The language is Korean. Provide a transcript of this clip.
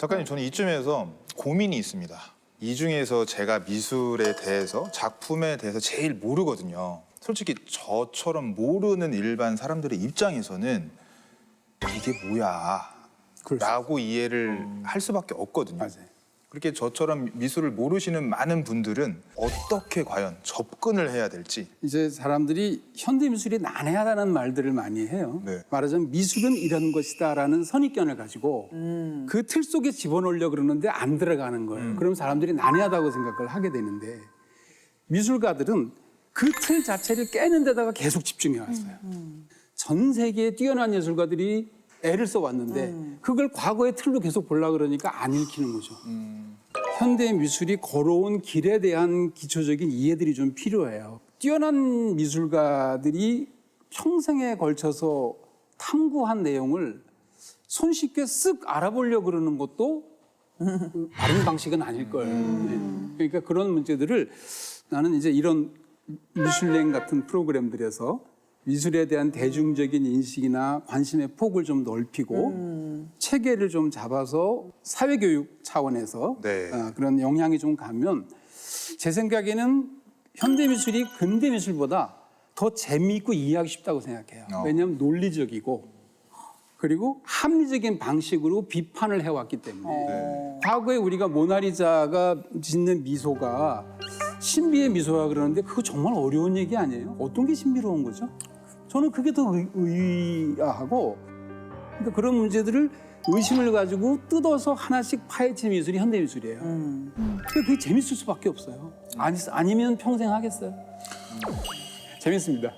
작가님 저는 이쯤에서 고민이 있습니다. 이 중에서 제가 미술에 대해서 작품에 대해서 제일 모르거든요. 솔직히 저처럼 모르는 일반 사람들의 입장에서는 이게 뭐야? 수 라고 이해를 할 수밖에 없거든요. 맞아요. 그렇게 저처럼 미술을 모르시는 많은 분들은 어떻게 과연 접근을 해야 될지 이제 사람들이 현대 미술이 난해하다는 말들을 많이 해요. 네. 말하자면 미술은 이런 것이다라는 선입견을 가지고 그틀 속에 집어넣으려 그러는데 안 들어가는 거예요. 그럼 사람들이 난해하다고 생각을 하게 되는데 미술가들은 그 틀 자체를 깨는 데다가 계속 집중해 왔어요. 전 세계에 뛰어난 예술가들이 애를 써왔는데 그걸 과거의 틀로 계속 보려 그러니까 안 읽히는 거죠. 현대 미술이 걸어온 길에 대한 기초적인 이해들이 좀 필요해요. 뛰어난 미술가들이 평생에 걸쳐서 탐구한 내용을 손쉽게 쓱 알아보려고 그러는 것도 바른 방식은 아닐 거예요. 네. 그러니까 그런 문제들을 나는 이제 이런 미술랭 같은 프로그램들에서 미술에 대한 대중적인 인식이나 관심의 폭을 좀 넓히고 체계를 좀 잡아서 사회교육 차원에서 네. 어, 그런 영향이 좀 가면 제 생각에는 현대 미술이 근대 미술보다 더 재미있고 이해하기 쉽다고 생각해요. 어. 왜냐하면 논리적이고 그리고 합리적인 방식으로 비판을 해왔기 때문에 과거에 우리가 모나리자가 짓는 미소가 신비의 미소라 그러는데 그거 정말 어려운 얘기 아니에요? 어떤 게 신비로운 거죠? 저는 그게 더 의- 의아하고 그러니까 그런 문제들을 의심을 가지고 뜯어서 하나씩 파헤치는 미술이 현대 미술이에요. 근데 그게 재밌을 수밖에 없어요. 아니, 아니면 평생 하겠어요. 재밌습니다.